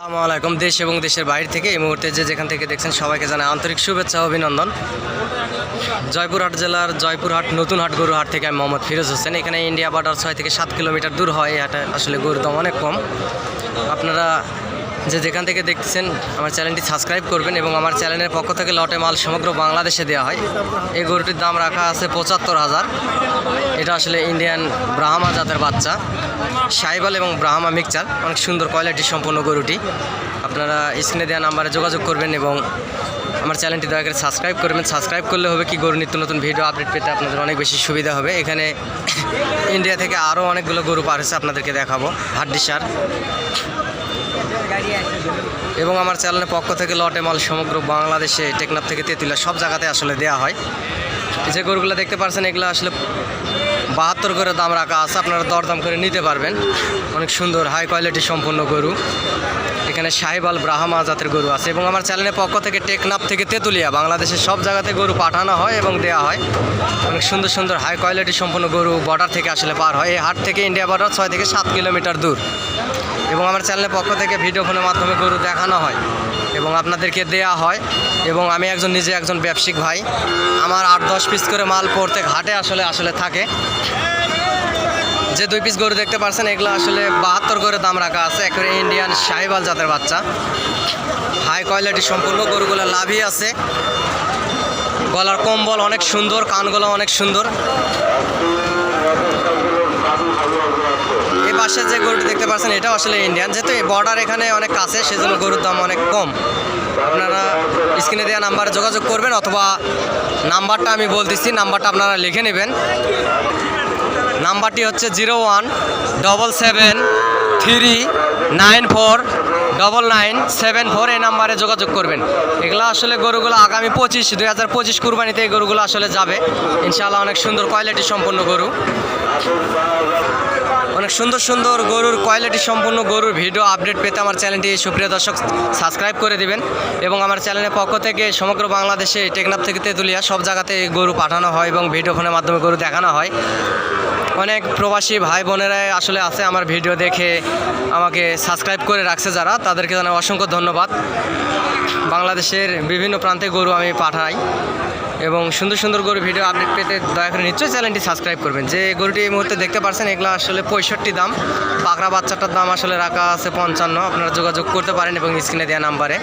আসসালামু আলাইকুম, দেশ এবং দেশের বাইরে থেকে এই মুহূর্তে যে যেখান থেকে দেখছেন সবাইকে জানাই আন্তরিক শুভেচ্ছা, অভিনন্দন। জয়পুরহাট জেলার জয়পুরহাট নতুন হাট গরুহাট থেকে আমি মোহাম্মদ ফিরোজ হোসেন। এখানে ইন্ডিয়া বর্ডার ছয় থেকে সাত কিলোমিটার দূর হয়, এই আসলে গরুর দাম অনেক কম। আপনারা যে যেখান থেকে দেখতেছেন আমার চ্যানেলটি সাবস্ক্রাইব করবেন এবং আমার চ্যানেলের পক্ষ থেকে লটে মাল সমগ্র বাংলাদেশে দেওয়া হয়। এই গরুটির দাম রাখা আছে পঁচাত্তর হাজার। এটা আসলে ইন্ডিয়ান ব্রাহ্মা জাতের বাচ্চা সাইবাল এবং ব্রাহ্মা মিক্সচার অনেক সুন্দর কোয়ালিটি সম্পন্ন গরুটি। আপনারা স্ক্রিনে দেওয়া নাম্বারে যোগাযোগ করবেন এবং আমার চ্যানেলটি দয়া করে সাবস্ক্রাইব করবেন। সাবস্ক্রাইব করলে হবে কি গরু নিত্য নতুন ভিডিও আপডেট পেতে আপনাদের অনেক বেশি সুবিধা হবে। এখানে ইন্ডিয়া থেকে আরও অনেকগুলো গরু পার হয়েছে আপনাদেরকে দেখাবো। হাড্ডি সার এবং আমার চ্যানেলের পক্ষ থেকে লটে মাল সমগ্র বাংলাদেশে, টেকনাফ থেকে তেঁতুলিয়া সব জায়গাতে আসলে দেওয়া হয়। যে গরুগুলো দেখতে পাচ্ছেন এগুলো আসলে বাহাত্তর করে দাম রাখা আছে। আপনারা দরদাম করে নিতে পারবেন। অনেক সুন্দর হাই কোয়ালিটি সম্পন্ন গরু। এখানে সাহেবাল ব্রাহ্মা জাতের গরু আছে এবং আমার চ্যানেলের পক্ষ থেকে টেকনাফ থেকে তেঁতুলিয়া, বাংলাদেশের সব জায়গাতে গরু পাঠানো হয় এবং দেওয়া হয়। অনেক সুন্দর সুন্দর হাই কোয়ালিটি সম্পন্ন গরু বর্ডার থেকে আসলে পার হয়। এই হাট থেকে ইন্ডিয়া বর্ডার ছয় থেকে সাত কিলোমিটার দূর। এবং আমার চ্যানেলের পক্ষ থেকে ভিডিও ফোনের মাধ্যমে গরু দেখানো হয় এবং আপনাদেরকে দেয়া হয় এবং আমি একজন নিজে একজন ব্যবসায়িক ভাই। আমার আট দশ পিস করে মাল প্রত্যেক হাটে আসলে আসলে থাকে। যে দুই পিস গরু দেখতে পাচ্ছেন এগুলো আসলে বাহাত্তর করে দাম রাখা আছে, একেবারে ইন্ডিয়ান শাহিবাল জাতের বাচ্চা। হাই কোয়ালিটি সম্পূর্ণ গরুগুলো লাভই আছে। গলার কম্বল অনেক সুন্দর, কানগুলো অনেক সুন্দর। পাশে যে গরুটি দেখতে পাচ্ছেন, এটাও আসলে ইন্ডিয়ান যেহেতু বর্ডার এখানে অনেক কাছে, সেজন্য গরুর দাম অনেক কম। আপনারা স্ক্রিনে দেওয়া নাম্বারে যোগাযোগ করবেন অথবা নাম্বারটা আমি বলতেছি, নাম্বারটা আপনারা লিখে নেবেন। নাম্বারটি হচ্ছে zero one, double seven, three, nine four, double nine, seven four এই নাম্বারে যোগাযোগ করবেন। এগুলো আসলে গরুগুলো আগামী পঁচিশ, দুই হাজার পঁচিশ কুরবানিতে এই গরুগুলো আসলে যাবে। ইনশাআল্লাহ অনেক সুন্দর কোয়ালিটি সম্পন্ন গরু। অনেক সুন্দর সুন্দর গরুর কোয়ালিটি সম্পূর্ণ গরুর ভিডিও আপডেট পেতে আমার চ্যানেলটি সুপ্রিয় দর্শক সাবস্ক্রাইব করে দিবেন এবং আমার চ্যানেলের পক্ষ থেকে সমগ্র বাংলাদেশে টেকনাফ থেকে তেঁতুলিয়া সব জায়গাতে গরু পাঠানো হয় এবং ভিডিও ফোনের মাধ্যমে গরু দেখানো হয়। অনেক প্রবাসী ভাই বোনেরাই আসলে আছে আমার ভিডিও দেখে আমাকে সাবস্ক্রাইব করে রাখছে যারা, তাদেরকে জানাই অসংখ্য ধন্যবাদ। বাংলাদেশের বিভিন্ন প্রান্তে গরু আমি পাঠাই। এবং সুন্দর সুন্দর গরু ভিডিও আপডেট পেতে দয়া করে নিশ্চয়ই চ্যানেলটি সাবস্ক্রাইব করবেন। যে গরুটি এই মুহূর্তে দেখতে পাচ্ছেন এগুলো আসলে পঁয়ষট্টি দাম। পাকড়া বাচ্চাটার দাম আসলে রাখা আছে পঞ্চান্ন। আপনারা যোগাযোগ করতে পারেন এবং স্ক্রিনে দেওয়া নাম্বারে।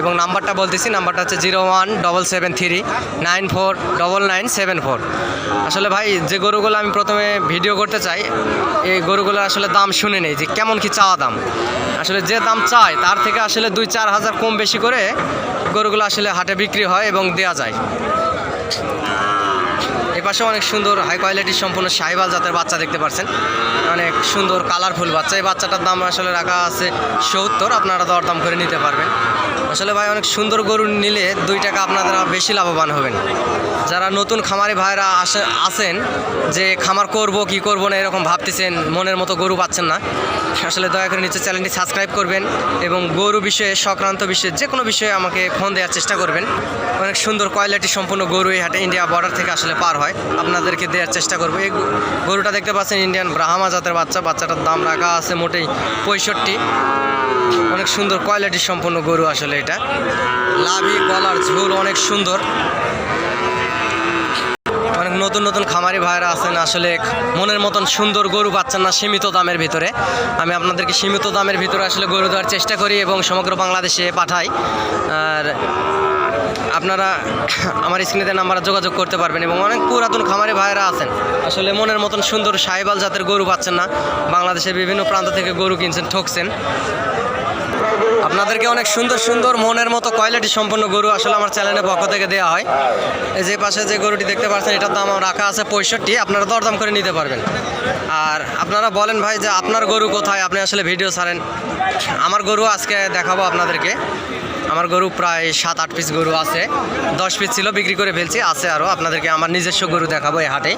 এবং নাম্বারটা বলতেছি, নাম্বারটা হচ্ছে zero one double seven three nine four double nine seven four. আসলে ভাই, যে গরুগুলো আমি প্রথমে ভিডিও করতে চাই, এই গরুগুলোর আসলে দাম শুনে নেই যে কেমন কি চাওয়া দাম। আসলে যে দাম চায়, তার থেকে আসলে দুই চার হাজার কম বেশি করে গরুগুলো আসলে হাটে বিক্রি হয় এবং দেয়া যায়। এ পাশে অনেক সুন্দর হাই কোয়ালিটির সম্পূর্ণ সাহিবাল জাতের বাচ্চা দেখতে পাচ্ছেন অনেক সুন্দর কালারফুল বাচ্চা। এই বাচ্চাটার দাম আসলে রাখা আছে সত্তর। আপনারা দরদাম করে নিতে পারবেন। আসলে ভাই, অনেক সুন্দর গরু নিলে দুই টাকা আপনারা বেশি লাভবান হবেন। যারা নতুন খামারি ভাইরা আসে, আছেন যে খামার করব, কি করব না, এরকম ভাবতেছেন, মনের মতো গরু পাচ্ছেন না, আসলে দয়া করে নিচে চ্যানেলটি সাবস্ক্রাইব করবেন এবং গরু বিষয়ে, সংক্রান্ত বিষয়ে, যে কোনো বিষয়ে আমাকে ফোন দেওয়ার চেষ্টা করবেন। অনেক সুন্দর কোয়ালিটি সম্পূর্ণ গরু এই হাটে ইন্ডিয়া বর্ডার থেকে আসলে পার হয়। আপনাদেরকে দেওয়ার চেষ্টা করব। এই গরুটা দেখতে পাচ্ছেন ইন্ডিয়ান ব্রাহ্মা জাতের বাচ্চা, বাচ্চাটার দাম রাখা আছে মোটেই পঁয়ষট্টি। অনেক সুন্দর কোয়ালিটি সম্পূর্ণ গরু আসলে। এটা। লাভি গলার ঝোল অনেক সুন্দর। অনেক নতুন নতুন খামারি ভাইরা আছেন, আসলে মনের মতন সুন্দর গরু পাচ্ছেন না সীমিত দামের ভিতরে। আমি আপনাদেরকে সীমিত দামের ভিতরে আসলে গরু দেওয়ার চেষ্টা করি এবং সমগ্র বাংলাদেশে পাঠাই। আর আপনারা আমার স্ক্রিনেতে নাম্বারে যোগাযোগ করতে পারবেন এবং অনেক পুরাতন খামারি ভাইরা আছেন। আসলে মনের মতন সুন্দর সাহেবাল জাতের গরু পাচ্ছেন না। বাংলাদেশের বিভিন্ন প্রান্ত থেকে গরু কিনছেন, ঠকছেন। আপনাদেরকে অনেক সুন্দর সুন্দর মনের মতো কোয়ালিটি সম্পন্ন গরু আসলে আমার চ্যানেলের পক্ষ থেকে দেওয়া হয়। এই যে পাশে যে গরুটি দেখতে পাচ্ছেন, এটার দাম রাখা আছে পঁয়ষট্টি, আপনারা দরদাম করে নিতে পারবেন। আর আপনারা বলেন ভাই যে আপনার গরু কোথায়, আপনি আসলে ভিডিও ছাড়েন। আমার গরু আজকে দেখাবো আপনাদেরকে। আমার গরু প্রায় সাত, আট পিস গরু আছে। দশ পিস ছিল, বিক্রি করে ফেলছি, আছে আরও আপনাদেরকে আমার নিজস্ব গরু দেখাবো এই হাটে।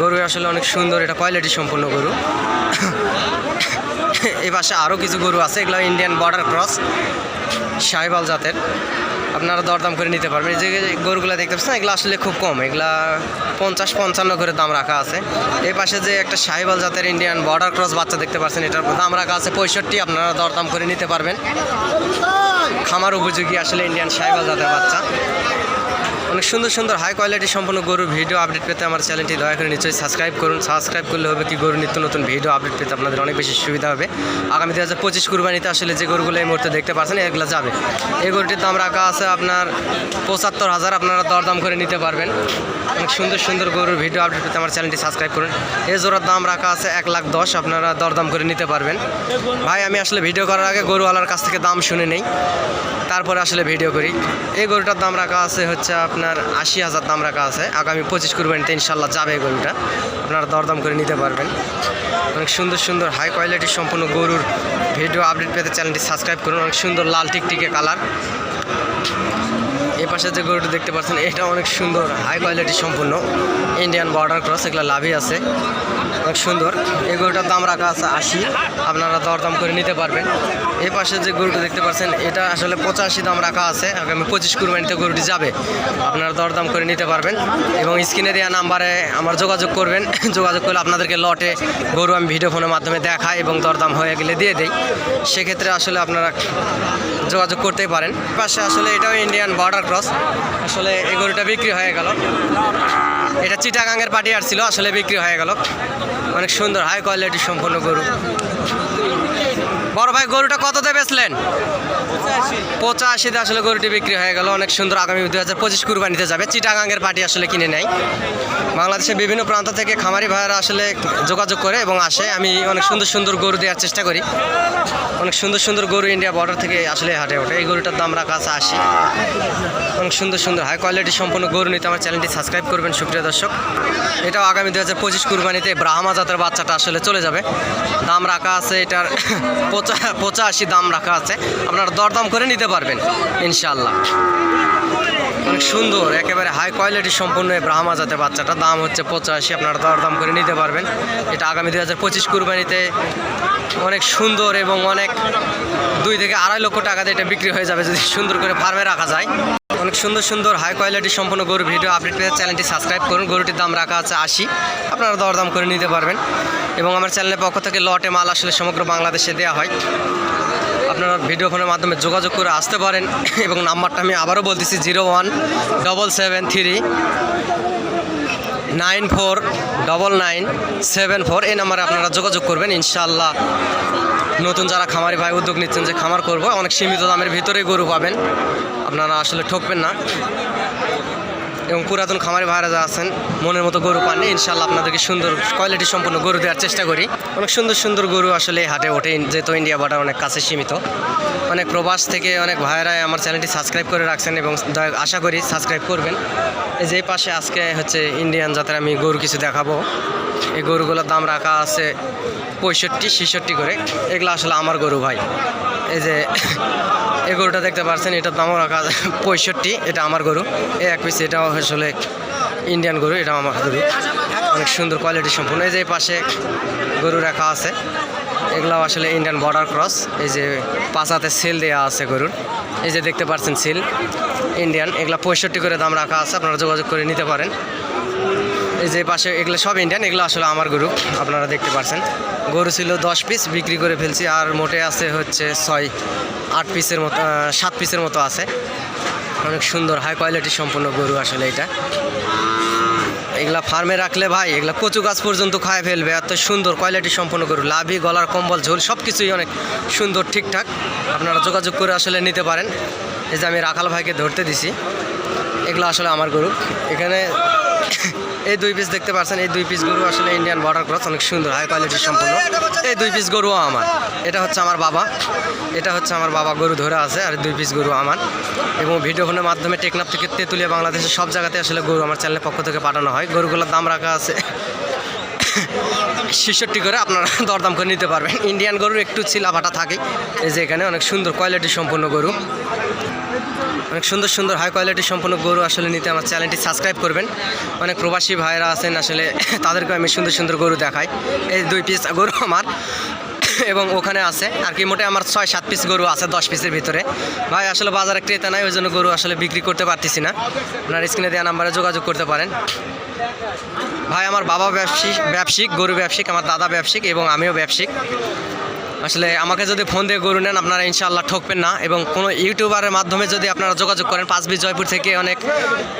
গরু আসলে অনেক সুন্দর, এটা কোয়ালিটি সম্পন্ন গরু। এই পাশে আরও কিছু গরু আছে, এগুলো ইন্ডিয়ান বর্ডার ক্রস সাহেবাল জাতের। আপনারা দরদাম করে নিতে পারবেন। যে গরুগুলো দেখতে পাচ্ছেন এগুলো আসলে খুব কম। এগুলা পঞ্চাশ পঞ্চান্ন করে দাম রাখা আছে। এই পাশে যে একটা সাহিবাল জাতের ইন্ডিয়ান বর্ডার ক্রস বাচ্চা দেখতে পাচ্ছেন, এটার দাম রাখা আছে পঁয়ষট্টি, আপনারা দরদাম করে নিতে পারবেন। খামার উপযোগী আসলে ইন্ডিয়ান সাহিবাল জাতের বাচ্চা। অনেক সুন্দর সুন্দর হাই কোয়ালিটি সম্পন্ন গরুর ভিডিও আপডেট পেতে আমার চ্যানেলটি দয়া করে নিশ্চয়ই সাবস্ক্রাইব করুন। সাবস্ক্রাইব করলে হবে কি গরুর নিত্য নতুন ভিডিও আপডেট পেতে আপনাদের অনেক বেশি সুবিধা হবে। আগামী দু হাজার পঁচিশ কুরবানিতে আসলে যে গরুগুলো এই মুহূর্তে দেখতে পাচ্ছেন, এগুলো যাবে। এই গরুটির দাম রাখা আছে আপনার পঁচাত্তর হাজার, আপনারা দরদাম করে নিতে পারবেন। অনেক সুন্দর সুন্দর গরুর ভিডিও আপডেট পেতে আমার চ্যানেলটি সাবস্ক্রাইব করুন। এই জোড়ার দাম রাখা আছে এক লাখ দশ, আপনারা দরদাম করে নিতে পারবেন। ভাই, আমি আসলে ভিডিও করার আগে গরুওয়ালার কাছ থেকে দাম শুনে নেই। তারপরে আসলে ভিডিও করি। এই গরুটার দাম রাখা আছে হচ্ছে আপনার আশি হাজার দাম রাখা আছে। আগামী পঁচিশ কুরবানিতে ইনশাল্লাহ যাবে গরুটা। আপনারা দরদাম করে নিতে পারবেন। অনেক সুন্দর সুন্দর হাই কোয়ালিটির সম্পূর্ণ গরুর ভিডিও আপডেট পেতে চ্যানেলটি সাবস্ক্রাইব করুন। অনেক সুন্দর লাল টিকটিকে কালার এই পাশে যে গরুটা দেখতে পাচ্ছেন, এটা অনেক সুন্দর হাই কোয়ালিটি সম্পূর্ণ। ইন্ডিয়ান বর্ডার ক্রস এগুলো লাভই আছে। অনেক সুন্দর। এই গরুটার দাম রাখা আছে আশি। আপনারা দরদাম করে নিতে পারবেন। এই পাশে যে গরুটা দেখতে পাচ্ছেন, এটা আসলে পঁচাশি দাম রাখা আছে। আগামী পঁচিশ কুরবানিতে গরুটি যাবে। আপনারা দরদাম করে নিতে পারবেন। এবং স্ক্রিনে দেওয়া নাম্বারে আমার যোগাযোগ করবেন। যোগাযোগ করলে আপনাদেরকে লটে গরু আমি ভিডিও ফোনের মাধ্যমে দেখাই এবং দরদাম হয়ে গেলে দিয়ে দেই। সেক্ষেত্রে আসলে আপনারা যোগাযোগ করতেই পারেন। পাশে আসলে এটাও ইন্ডিয়ান বর্ডার ক্রস আসলে এই গরুটা বিক্রি হয়ে গেল। এটা চিটাগাঙ্গের পার্টি আর ছিল, আসলে বিক্রি হয়ে গেল। অনেক সুন্দর হাই কোয়ালিটি সম্পন্ন গরু। বড় ভাই গরুটা কততে বেচলেন? পঁচাশিতে আসলে গরুটি বিক্রি হয়ে গেল, অনেক সুন্দর আগামী দু হাজার পঁচিশ কুরবানিতে যাবে। চিটাগাঙ্গের পার্টি আসলে কিনে নেয়। বাংলাদেশের বিভিন্ন প্রান্ত থেকে খামারি ভাইয়েরা আসলে যোগাযোগ করে এবং আসে। আমি অনেক সুন্দর সুন্দর গরু দেওয়ার চেষ্টা করি। অনেক সুন্দর সুন্দর গরু ইন্ডিয়া বর্ডার থেকে আসলে হাটে ওঠে। এই গরুটার দাম রাখা আছে আশি। অনেক সুন্দর সুন্দর হাই কোয়ালিটি সম্পূর্ণ গরু নিতে আমার চ্যানেলটি সাবস্ক্রাইব করবেন, সুপ্রিয় দর্শক। এটাও আগামী দু হাজার পঁচিশ কুরবানিতে ব্রাহ্মা জাতের বাচ্চাটা আসলে চলে যাবে। দাম রাখা আছে এটার পঁচা পঁচাশি দাম রাখা আছে। আপনারা দরদাম করে নিতে পারবেন ইনশাল্লাহ অনেক সুন্দর, একেবারে হাই কোয়ালিটি সম্পূর্ণ ব্রাহ্মা জাতের বাচ্চাটা। দাম হচ্ছে পঁচাশি, আপনারা দরদাম করে নিতে পারবেন। এটা আগামী দু হাজার পঁচিশ কুরবানিতে অনেক সুন্দর এবং অনেক দুই থেকে আড়াই লক্ষ টাকাতে এটা বিক্রি হয়ে যাবে যদি সুন্দর করে ফার্মে রাখা যায়। অনেক সুন্দর সুন্দর হাই কোয়ালিটি সম্পূর্ণ গরু ভিডিও আপডেট পেয়ে চ্যানেলটি সাবস্ক্রাইব করুন। গরুটির দাম রাখা আছে আশি, আপনারা দরদাম করে নিতে পারবেন। এবং আমার চ্যানেলের পক্ষ থেকে লটে মাল আসলে সমগ্র বাংলাদেশে দেওয়া হয়। আপনারা ভিডিও ফোনের মাধ্যমে যোগাযোগ করে আসতে পারেন। এবং নাম্বারটা আমি আবারও বলতেছি, zero one double seven three nine four double nine seven four এই নাম্বারে আপনারা যোগাযোগ করবেন। ইনশাল্লাহ নতুন যারা খামারি ভাই উদ্যোগ নিচ্ছেন যে খামার করব, অনেক সীমিত দামের ভিতরে গরু পাবেন। আপনারা আসলে ঠকবেন না। এবং পুরাতন খামারে যা আছেন, মনের মতো গরু পাননি ইনশাল্লাহ আপনাদেরকে সুন্দর কোয়ালিটি সম্পন্ন গরু দেওয়ার চেষ্টা করি। অনেক সুন্দর সুন্দর গরু আসলে হাটে ওঠে, যেহেতু ইন্ডিয়া বাটার অনেক কাছে সীমিত। অনেক প্রবাস থেকে অনেক ভাইয়েরাই আমার চ্যানেলটি সাবস্ক্রাইব করে রাখছেন এবং আশা করি সাবস্ক্রাইব করবেন। এই যে পাশে আজকে হচ্ছে ইন্ডিয়ান জাতের আমি গরু কিছু দেখাবো। এই গরুগুলোর দাম রাখা আছে পঁয়ষট্টি, ছেষট্টি করে। এগুলো আসলে আমার গরু ভাই। এই যে, এই গরুটা দেখতে পাচ্ছেন এটার দামও রাখা পঁয়ষট্টি, এটা আমার গরু। এই এক পিস, এটাও আসলে ইন্ডিয়ান গরু এটা আমার গরু। অনেক সুন্দর কোয়ালিটি সম্পূর্ণ। এই যে পাশে গরু রাখা আছে, এগুলাও আসলে ইন্ডিয়ান বর্ডার ক্রস এই যে পাশাতে সেল দেওয়া আছে গরুর। এই যে দেখতে পাচ্ছেন সিল ইন্ডিয়ান এগুলা পঁয়ষট্টি করে দাম রাখা আছে, আপনারা যোগাযোগ করে নিতে পারেন। যে পাশে এগুলো সব ইন্ডিয়ান এগুলো আসলে আমার গরু আপনারা দেখতে পাচ্ছেন গরু ছিল দশ পিস বিক্রি করে ফেলছি, আর মোটে আছে হচ্ছে ছয়, আট পিসের মতো সাত পিসের মতো আছে। অনেক সুন্দর হাই কোয়ালিটি সম্পূর্ণ গরু আসলে এটা। এগুলা ফার্মে রাখলে ভাই, এগুলা কচু গাছ পর্যন্ত খায় ফেলবে, এত সুন্দর কোয়ালিটি সম্পন্ন গরু। লাভি, গলার কম্বল, ঝোল সব কিছুই অনেক সুন্দর, ঠিকঠাক। আপনারা যোগাযোগ করে আসলে নিতে পারেন। এই যে আমি রাখাল ভাইকে ধরতে দিছি। এগুলো আসলে আমার গরু এখানে এই দুই পিস দেখতে পাচ্ছেন, এই দুই পিস গরু আসলে ইন্ডিয়ান বর্ডার ক্রস অনেক সুন্দর হাই কোয়ালিটির সম্পূর্ণ। এই দুই পিস গরুও আমার, এটা হচ্ছে আমার বাবা, এটা হচ্ছে আমার বাবা, গরু ধরে আছে, আর দুই পিস গরু আমার। এবং ভিডিও ফোনের মাধ্যমে টেকনাফ থেকে তেঁতুলিয়া বাংলাদেশের সব জায়গাতে আসলে গরু আমার চ্যানেলের পক্ষ থেকে পাঠানো হয়। গরুগুলোর দাম রাখা আছে ছেষট্টি করে, আপনারা দরদাম করে নিতে পারবেন। ইন্ডিয়ান গরুর একটু চিলাভাটা থাকে এই যে এখানে অনেক সুন্দর কোয়ালিটি সম্পূর্ণ গরু। অনেক সুন্দর সুন্দর হাই কোয়ালিটি সম্পন্ন গরু আসলে নিতে আমার চ্যানেলটি সাবস্ক্রাইব করবেন। অনেক প্রবাসী ভাইরা আছেন, আসলে তাদেরকে আমি সুন্দর সুন্দর গরু দেখাই। এই দুই পিস গরু আমার, এবং ওখানে আছে। আর কি, মোটে আমার ছয়, সাত পিস গরু আছে দশ পিসের ভিতরে। ভাই, আসলে বাজারে ক্রেতা নাই, ওই জন্য গরু আসলে বিক্রি করতে পারতেছি না। আপনার স্ক্রিনে দেওয়া নাম্বারে যোগাযোগ করতে পারেন। ভাই, আমার বাবা ব্যবসায়িক ব্যবসায়িক গরু ব্যবসায়িক আমার দাদা ব্যবসায়িক এবং আমিও ব্যবসায়িক আসলে আমাকে যদি ফোন দিয়ে গরু নেন, আপনারা ইনশাআল্লাহ ঠকবেন না। এবং কোনো ইউটিউবারের মাধ্যমে যদি আপনারা যোগাযোগ করেন পাঁচবি জয়পুর থেকে অনেক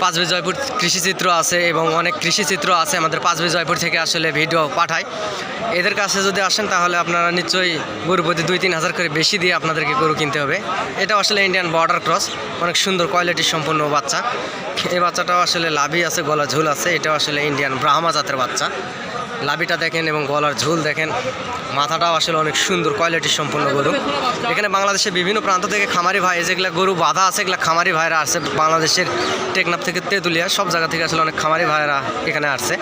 পাঁচবি জয়পুর কৃষিচিত্র আছে এবং অনেক কৃষিচিত্র আছে আমাদের পাঁচবি জয়পুর থেকে আসলে ভিডিও পাঠায়। এদের কাছে যদি আসেন, তাহলে আপনারা নিশ্চয়ই গরু প্রতি দুই তিন হাজার করে বেশি দিয়ে আপনাদেরকে গরু কিনতে হবে। এটা আসলে ইন্ডিয়ান বর্ডার ক্রস অনেক সুন্দর কোয়ালিটির সম্পন্ন বাচ্চা। এই বাচ্চাটাও আসলে লাভি আছে, গলা ঝুল আছে। এটাও আসলে ইন্ডিয়ান ব্রাহ্মা জাতের বাচ্চা। লাভিটা দেখেন এবং গলার ঝুল দেখেন। মাথাটাও আসলে অনেক সুন্দর কোয়ালিটির সম্পন্ন গরু। এখানে বাংলাদেশের বিভিন্ন প্রান্ত থেকে খামারি ভাই যেগুলো গরু বাধা আছে, এগুলো খামারি ভাইরা আসছে। বাংলাদেশের টেকনাফ থেকে তেঁতুলিয়া, সব জায়গা থেকে আসলে অনেক খামারি ভাইরা এখানে আসছে।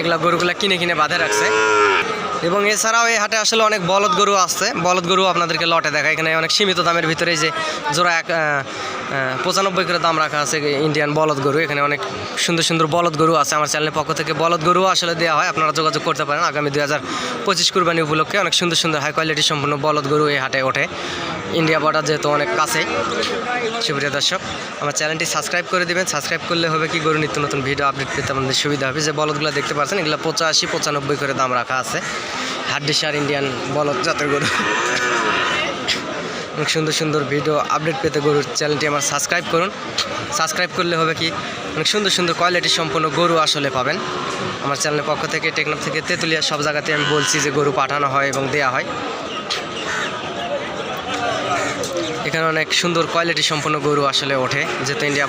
এগুলা গরুগুলা কিনে কিনে বাঁধে রাখছে। এবং এছাড়াও এই হাটে আসলে অনেক বলদ গরু আসছে। বলদ গরু আপনাদেরকে লটে দেখা এখানে অনেক সীমিত দামের ভিতরে যে জোড়া এক পঁচানব্বই করে দাম রাখা আছে ইন্ডিয়ান বলদ গরু। এখানে অনেক সুন্দর সুন্দর বলদ গরু আছে আমার চ্যানেলের পক্ষ থেকে। বলদ গরু আসলে দেওয়া হয়, আপনারা যোগাযোগ করতে পারেন আগামী দুই হাজার পঁচিশ কুরবানি উপলক্ষে। অনেক সুন্দর সুন্দর হাই কোয়ালিটি সম্পন্ন বলদ গরু এই হাটে ওঠে। ইন্ডিয়া বর্ডার যেহেতু অনেক কাছে। সুপ্রিয় দর্শক, আমার চ্যানেলটি সাবস্ক্রাইব করে দেবেন। সাবস্ক্রাইব করলে হবে কি গরু নিত্য নতুন ভিডিও আপডেট পেতে আমাদের সুবিধা হবে। যে বলদগুলো দেখতে পাচ্ছেন এগুলো পঁচাশি পঁচানব্বই করে দাম রাখা আছে। হাড্ডি সার ইন্ডিয়ান বলদ জাতের গরু। অনেক সুন্দর সুন্দর ভিডিও আপডেট পেতে গরুর চ্যানেলটি আমার সাবস্ক্রাইব করুন। সাবস্ক্রাইব করলে হবে কি, অনেক সুন্দর সুন্দর কোয়ালিটি সম্পন্ন গরু আসলে পাবেন। আমার চ্যানেলের পক্ষ থেকে টেকনাফ থেকে তেঁতুলিয়া সব জায়গাতে আমি বলছি যে গরু পাঠানো হয় এবং দেওয়া হয়। এখানে অনেক সুন্দর কোয়ালিটি সম্পন্ন গরু আসলে ওঠে, যেহেতু ইন্ডিয়া